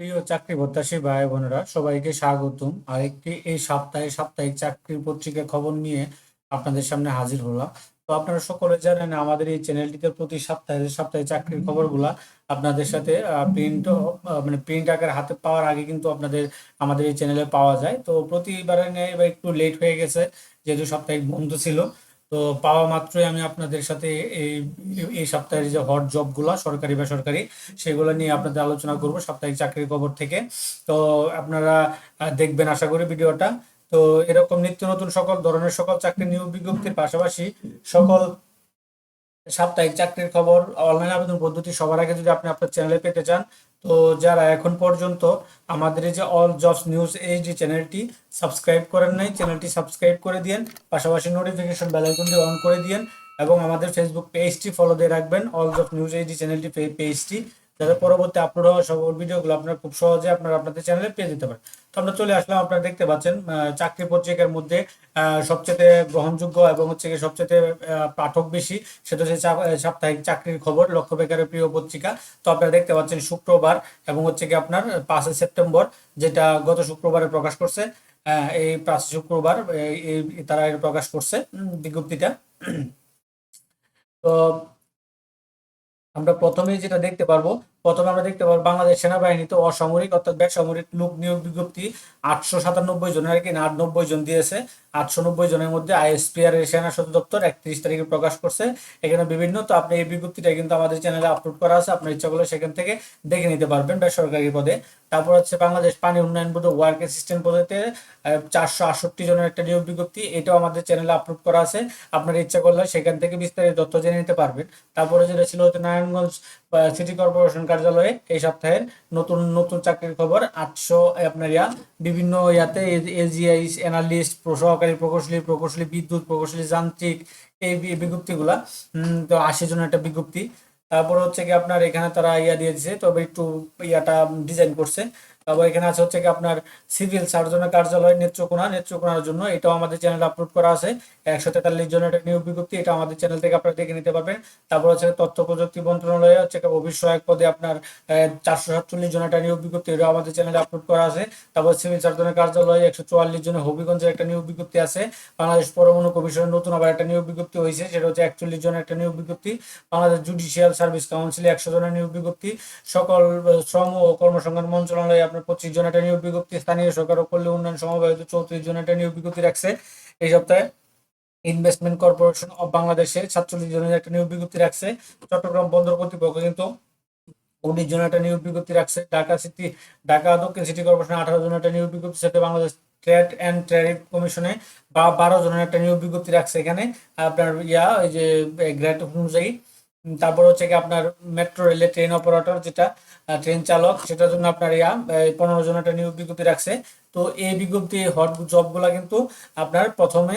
প্রিয় চাকরি প্রত্যাশী ভাই বোনেরা, সবাইকে স্বাগতম। আরেকটি এই সপ্তাহে সাপ্তাহিক চাকরির পত্রিকা খবর নিয়ে আপনাদের সামনে হাজির হলাম। তো আপনারা সকলে জানেন, আমাদের এই চ্যানেলটিতে প্রতি সপ্তাহে সপ্তাহে চাকরির খবরগুলা আপনাদের সাথে প্রিন্ট মানে প্রিন্ট আকারে হাতে পাওয়ার আগে কিন্তু আপনাদের, আমাদের এই চ্যানেলে পাওয়া যায়। তো প্রতিবারে এবার একটু লেট হয়ে গেছে, যেহেতু সাপ্তাহিক বন্ধ ছিল। তো পাওয়া মাত্রই আমি আপনাদের সাথে এই এই সপ্তাহের যে হট জবগুলো সরকারি, বেসরকারি, সেগুলো নিয়ে আপনাদের আলোচনা করব সাপ্তাহিক চাকরির খবর থেকে। তো আপনারা দেখবেন আশা করি ভিডিওটা। তো এরকম নিত্য নতুন সকল ধরনের সকল চাকরি নিয়োগ বিজ্ঞপ্তির পাশাপাশি সকল সাপ্তাহিক চাকরির খবর, অনলাইন আবেদন পদ্ধতি সবার আগে যদি আপনি আপনার চ্যানেলে পেতে চান তো যারা এখন পর্যন্ত আমাদের এই যে অল জবস নিউজ এইচডি চ্যানেলটি সাবস্ক্রাইব করেন নাই চ্যানেলটি সাবস্ক্রাইব করে দিয়েন, পাশাপাশি নোটিফিকেশন বেল আইকনটি অন করে দিয়েন, এবং আমাদের ফেসবুক পেজটি ফলো দিয়ে রাখবেন অল জবস নিউজ এইচডি চ্যানেলটি পেজটি যাতে পরবর্তী আপলোড হওয়া সকল ভিডিওগুলো আপনারা খুব সহজে আপনারা আপনাদের চ্যানেলে পেয়ে যেতে পারেন। তো আমরা চলে আসলাম, আপনারা দেখতে পাচ্ছেন চাকরি পত্রিকার মধ্যে সবচেয়ে গ্রহণযোগ্য এবং হচ্ছে গিয়ে সবচেয়ে পাঠক বেশি, সেটা হচ্ছে সাপ্তাহিক চাকরির খবর, লক্ষ্য বেকারের প্রিয় পত্রিকা। তো আপনারা দেখতে পাচ্ছেন শুক্রবার এবং হচ্ছে কি আপনার পাঁচই সেপ্টেম্বর, যেটা গত শুক্রবারে প্রকাশ করছে এই পাঁচ শুক্রবার তারা প্রকাশ করছে বিজ্ঞপ্তিটা। তো আমরা প্রথমেই যেটা দেখতে পারব প্রথমে আমরা দেখতে পারব বাংলাদেশ সেনাবাহিনী সেনাবাহিনীতে অসামরিক, অর্থাৎ বেসামরিক লোক নিয়োগ বিজ্ঞপ্তি আটশো সাতানব্বই জনের আর কি, না নব্বই জন দিয়েছে। আটশো নব্বই জনের মধ্যে আইএসপিআর এর সেনা সদর দপ্তর একত্রিশ তারিখে প্রকাশ করছে। এখানে বিভিন্ন, তো আপনি এই বিজ্ঞপ্তিটা কিন্তু আমাদের চ্যানেলে আপলোড করা আছে। আপনার ইচ্ছা করলে সেখান থেকে দেখে নিতে পারবেন বেসরকারি পদে। তারপর হচ্ছে বাংলাদেশ পানি উন্নয়ন বোর্ডে ওয়ার্ক অ্যাসিস্ট্যান্ট পদেতে চারশো আটষট্টি জনের একটা নিয়োগ বিজ্ঞপ্তি, এটাও আমাদের চ্যানেলে আপলোড করা আছে। আপনার ইচ্ছা করলে সেখান থেকে বিস্তারিত তথ্য জেনে নিতে পারবেন। তারপরে যেটা ছিল হচ্ছে নারায়ণগঞ্জ সিটি কর্পোরেশন কার্যালয়ে এই সপ্তাহের নতুন নতুন চাকরির খবর, আটশো আপনার ইয়া, বিভিন্ন ইয়াতে এজিআই অ্যানালিস্ট সহকারী প্রকৌশলী প্রকৌশলী বিদ্যুৎ, প্রকৌশলী যান্ত্রিক এই বিজ্ঞপ্তিগুলা তো আশি জনের একটা বিজ্ঞপ্তি। তারপর হচ্ছে কি আপনার এখানে তারা ইয়া দিয়ে দিয়েছে তবে একটু ইয়াটা ডিজাইন করছে। তারপর এখানে আছে হচ্ছে আপনার সিভিল সার্জনের কার্যালয় নেত্রকোনা। নেত্রকোনার জন্য এটাও আমাদের চ্যানেলে আপলোড করা আছে। একশো তেতাল্লিশ জনের একটা নিয়োগ বিজ্ঞপ্তি, এটা আমাদের চ্যানেল থেকে আপনারা দেখে নিতে পারবেন। তারপর হচ্ছে তথ্য প্রযুক্তি মন্ত্রণালয়ে হচ্ছে অভিষয়ক পদে আপনার চারশো সাতচল্লিশ জনের একটা নিয়োগ বিজ্ঞপ্তি, এটাও আমাদের চ্যানেলে আপলোড করা আছে। তারপর সিভিল সার্জনের কার্যালয়ে একশো চুয়াল্লিশ জনের, হবিগঞ্জের একটা নিয়োগ বিজ্ঞপ্তি আছে। বাংলাদেশ পরমাণু কমিশনের নতুন আবার একটা নিয়োগ বিজ্ঞপ্তি হয়েছে, সেটা হচ্ছে একচল্লিশ জনের একটা নিয়োগ বিজ্ঞপ্তি। বাংলাদেশ জুডিশিয়াল সার্ভিস কাউন্সিলে একশো জনের নিয়োগ বিজ্ঞপ্তি। সকল শ্রম ও কর্মসংস্থান মন্ত্রণালয়ে আপনার পঁচিশ জন একটা নিয়োগ বিজ্ঞপ্তি, স্থানীয় সরকার কল্যাণ উন্নয়ন সমবায়িত চৌত্রিশ জন একটা নিয়োগ বিজ্ঞপ্তি রাখছে। এই সপ্তাহে ইনভেস্টমেন্ট কর্পোরেশন অব বাংলাদেশে সাতচল্লিশ জনের একটা নিয়োগ বিজ্ঞপ্তি রাখছে। চট্টগ্রাম বন্দর কর্তৃপক্ষ কিন্তু উনিশ জন একটা নিয়োগ বিজ্ঞপ্তি রাখছে। ঢাকা সিটি, ঢাকা দক্ষিণ সিটি কর্পোরেশন আঠারো জন একটা নিয়োগ বিজ্ঞপ্তি সাথে বাংলাদেশ ট্রেড অ্যান্ড ট্যারিফ কমিশনে বা বারো জনের একটা নিয়োগ বিজ্ঞপ্তি রাখছে এখানে। আপনার ইয়া ওই যে গ্রেড অনুযায়ী। তারপর হচ্ছে কি আপনার মেট্রো রেলে ট্রেন অপারেটর যেটা ট্রেন চালক, সেটার জন্য আপনার ইয়া পনেরো জন একটা নিয়োগ বিজ্ঞপ্তি রাখছে। তো এই বিজ্ঞপ্তি হট জবগুলা কিন্তু আপনার প্রথমে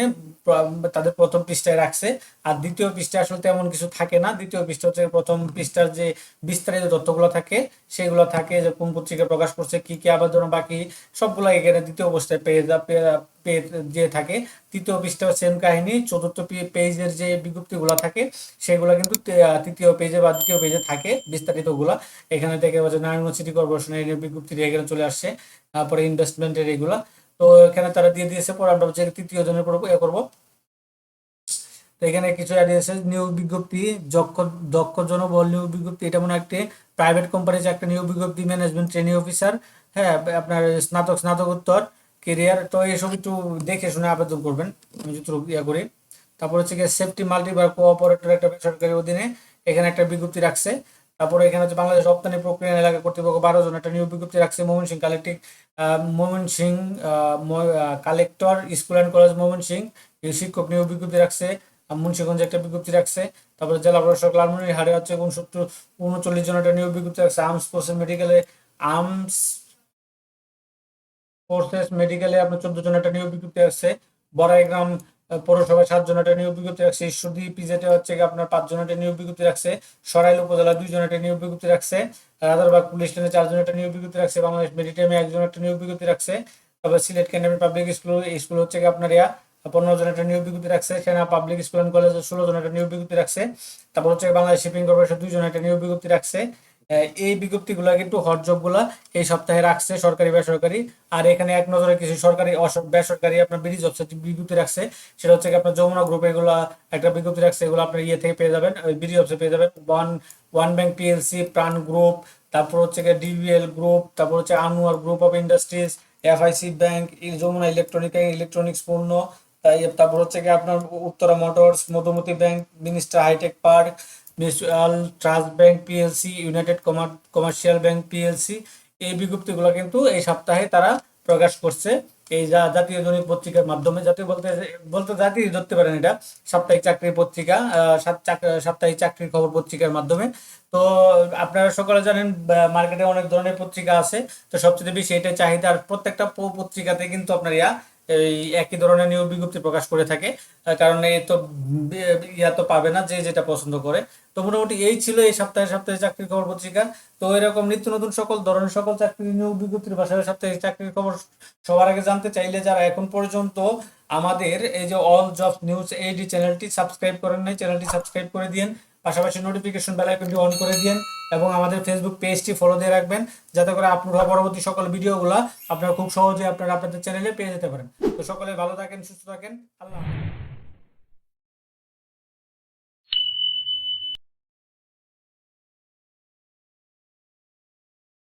তাদের প্রথম পৃষ্ঠায় রাখছে। আর দ্বিতীয় পৃষ্ঠায় আসলে তেমন কিছু থাকে না। দ্বিতীয় পৃষ্ঠা হচ্ছে প্রথম পৃষ্ঠার যে বিস্তারিত তথ্যগুলো থাকে, সেগুলো থাকে যে কোন পত্রিকা প্রকাশ করছে, কি কি আবেদন বাকি সবগুলো এখানে দ্বিতীয় অবস্থায় পেয়ে পেয়ে- পেয়ে যে থাকে। তৃতীয় পৃষ্ঠা সেম কাহিনী, চতুর্থ পেজের যে বিজ্ঞপ্তিগুলো থাকে, সেগুলো কিন্তু তৃতীয় পেজে বা দ্বিতীয় পেজে থাকে বিস্তারিতগুলো। এখানে থেকে নারায়ণগঞ্জ সিটি কর্পোরেশনের এই বিজ্ঞপ্তি এখানে চলে আসছে। তারপরে ইনভেস্টমেন্টের এগুলা। তো এখানে তারা দিয়ে দিয়েছে, পরে আমরা হচ্ছে তৃতীয় জনের পর ইয়ে করব। তো এখানে কিছু অ্যাড দিয়েছে নিয়োগ বিজ্ঞপ্তি দক্ষ দক্ষ জনবল নিয়োগ বিজ্ঞপ্তি। এটা মনে একটি প্রাইভেট কোম্পানির একটা নিয়োগ বিজ্ঞপ্তি ম্যানেজমেন্ট ট্রেনিং অফিসার হ্যাঁ আপনার স্নাতক, স্নাতকোত্তর কেরিয়ার তো এসব একটু দেখে শুনে আবেদন করবেন। আমি যতটুকু ইয়া করি। তারপর হচ্ছে গিয়ে সেফটি মাল্টিবার কোঅপারেটর একটা বেসরকারি অধীনে এখানে একটা বিজ্ঞপ্তি রাখছে। তারপরে এখানে হচ্ছে বাংলাদেশ রপ্তানি প্রক্রিয়া এলাকা কর্তৃপক্ষ বারো জন একটা নিয়োগ বিজ্ঞপ্তি রাখছে। Mohan Singh collective Mohan Singh collector, school and college Mohan Singh শিক্ষক নিয়োগ বিজ্ঞপ্তি রাখছে। মুন্সিগঞ্জে একটা বিজ্ঞপ্তি রাখছে। তারপরে জেলা প্রশাসক লালমনির হারে হচ্ছে উনসত্তর, উনচল্লিশ জন একটা নিয়োগ বিজ্ঞপ্তি রাখছে। আর্মস ফোর্সেস মেডিকেলে, আর্মস ফোর্সেস মেডিকেলে আপনার চোদ্দ জন একটা নিয়োগ বিজ্ঞপ্তি রাখছে। বড়াইগ্রাম পৌরসভায় সাত জন একটা নিয়োগ বিজ্ঞপ্তি রাখছে। ঈশ্বরদী, পিজেটে হচ্ছে আপনার পাঁচ জন একটা নিয়োগ বিজ্ঞপ্তি রাখছে। সরাইল উপজেলা দুই জন একটা নিয়োগ বিজ্ঞপ্তি রাখছে। রাজারবাগ পুলিশ লাইনে একটা নিয়োগ বিজ্ঞপ্তি রাখছে। বাংলাদেশ মেডিটেমে একজন একটা নিয়োগ বিজ্ঞপ্তি রাখছে। তারপর Sylhet cantonment public school school হচ্ছে আপনার ইয়া, পনেরো জন একটা নিয়োগ বিজ্ঞপ্তি রাখছে। সেনা পাবলিক স্কুল অ্যান্ড কলেজে ষোলো জন একটা নিয়োগ বিজ্ঞপ্তি রাখছে। তারপর হচ্ছে বাংলাদেশ শিপিং কর্পোরেশন দুই জন একটা নিয়োগ বিজ্ঞপ্তি রাখছে। এই বিজ্ঞপ্তিগুলো কিন্তু হট জবগুলা এই সপ্তাহে রাখছে সরকারি, বেসরকারি। আর এখানে এক নজরে কিছু সরকারি বেসরকারি আপনার বিডি জবস বিজ্ঞপ্তি রাখছে। সেটা হচ্ছে আপনার যমুনা গ্রুপ এগুলা একটা বিজ্ঞপ্তি রাখছে, এগুলো আপনার ইয়ে থেকে পেয়ে যাবেন বিডি জবসে পেয়ে যাবেন। One one bank PLC Pran group তারপর হচ্ছে ডিবিএল গ্রুপ তারপর হচ্ছে Anwar group of industries FIC bank Jamuna electronic electronics পণ্য, তাই তারপর হচ্ছে আপনার Uttara motors Madhumati bank minister hitech park mutual trust bank PLC united commercial bank PLC এই বিজ্ঞপ্তিগুলো কিন্তু এই সপ্তাহে তারা প্রকাশ করছে। এই যা জাতীয় দৈনিক পত্রিকার মাধ্যমে জাতীয় বলতে বলতে জাতীয় ধরতে পারেন এটা, সাপ্তাহিক চাকরির পত্রিকা সাপ্তাহিক চাকরির খবর পত্রিকার মাধ্যমে। তো আপনারা সকলে জানেন মার্কেটে অনেক ধরনের পত্রিকা আছে, তো সবচেয়ে বেশি এটা চাহিদা আর প্রত্যেকটা পত্রিকাতে কিন্তু আপনার ইয়া এই একই ধরনের নিয়োগ বিজ্ঞপ্তি প্রকাশ করে থাকে। কারণ এই তো ইয়া তো পাবে না যে যেটা পছন্দ করে। তো মোটামুটি এই ছিল এই সপ্তাহে সপ্তাহে চাকরির খবর পত্রিকা। তো এরকম নিত্য নতুন সকল ধরনের সকল চাকরি নিয়োগ বিজ্ঞপ্তির পাশাপাশি সপ্তাহে চাকরির খবর সবার আগে জানতে চাইলে যারা এখন পর্যন্ত আমাদের এই যে অল জব নিউজ এইডি চ্যানেলটি সাবস্ক্রাইব করেন নাই চ্যানেলটি সাবস্ক্রাইব করে দিন পাশাপাশি নোটিফিকেশন বেল আইকনটি অন করে দিন এবং আমাদের ফেসবুক পেজটি ফলো দিয়ে রাখবেন, যাতে করে আপনারা পরবর্তী সকল ভিডিওগুলো আপনারা খুব সহজে আপনারা আপনাদের চ্যানেলে পেয়ে যেতে পারেন তো সকলে ভালো থাকেন, সুস্থ থাকেন, আল্লাহ।